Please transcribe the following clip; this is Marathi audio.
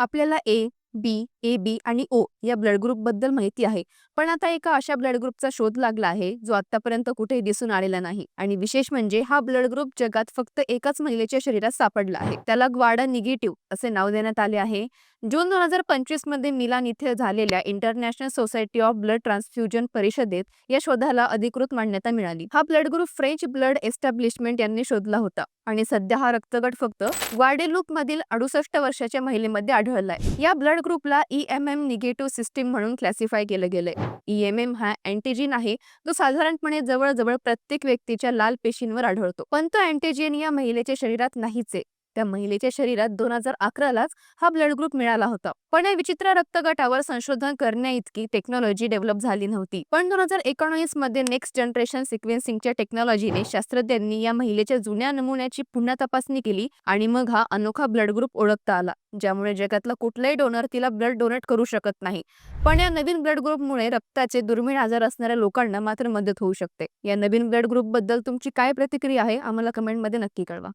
आपल्याला ए बी ए बी आणि ओ या ब्लड ग्रुपबद्दल माहिती आहे. पण आता एका अशा ब्लड ग्रुपचा शोध लागला आहे जो आतापर्यंत कुठेही दिसून आलेला नाही. आणि विशेष म्हणजे हा ब्लड ग्रुप जगात फक्त एकाच महिलेच्या शरीरात सापडला आहे. त्याला ग्वाडा निगेटिव्ह असे नाव देण्यात आले आहे. जून दोन हजार पंचवीसमध्ये मिलान इथे झालेल्या international society of blood transfusion परिषदेत या शोधाला अधिकृत मान्यता मिळाली. हा blood group French blood establishment यांनी शोधला होता. आणि सध्या हा रक्तगट फक्त ग्वाडेलूप मधील अडुसष्ट वर्षाच्या महिलेमध्ये आढळलाय. या ब्लड ग्रुपला E M M negative system म्हणून क्लासिफाय केलं गेलंय. ई एम एम हा अँटीजिन आहे जो साधारणपणे जवळजवळ प्रत्येक व्यक्तीच्या लाल पेशींवर आढळतो. पण तो अँटीजिन या महिलेच्या शरीरात नाहीच आहे. त्या महिलेच्या शरीरात दोन हजार अकरालाच हा ब्लड ग्रुप मिळाला होता. पण या विचित्र रक्तगटावर संशोधन करण्या इतकी टेक्नॉलॉजी डेव्हलप झाली नव्हती. पण दोन हजार एकोणीसमध्ये नेक्स्ट जनरेशन सिक्वेन्सिंगच्या टेक्नॉलॉजीने शास्त्रज्ञांनी या महिलेच्या जुन्या नमुन्याची पुन्हा तपासणी केली आणि मग हा अनोखा ब्लड ग्रुप ओळखता आला ज्यामुळे जगातला कुठलाही डोनर तिला ब्लड डोनेट करू शकत नाही. पण या नवीन ब्लड ग्रुपमुळे रक्ताचे दुर्मिळ आजार असणाऱ्या लोकांना मात्र मदत होऊ शकते. या नवीन ब्लड ग्रुपबद्दल तुमची काय प्रतिक्रिया आहे आम्हाला कमेंटमध्ये नक्की कळवा.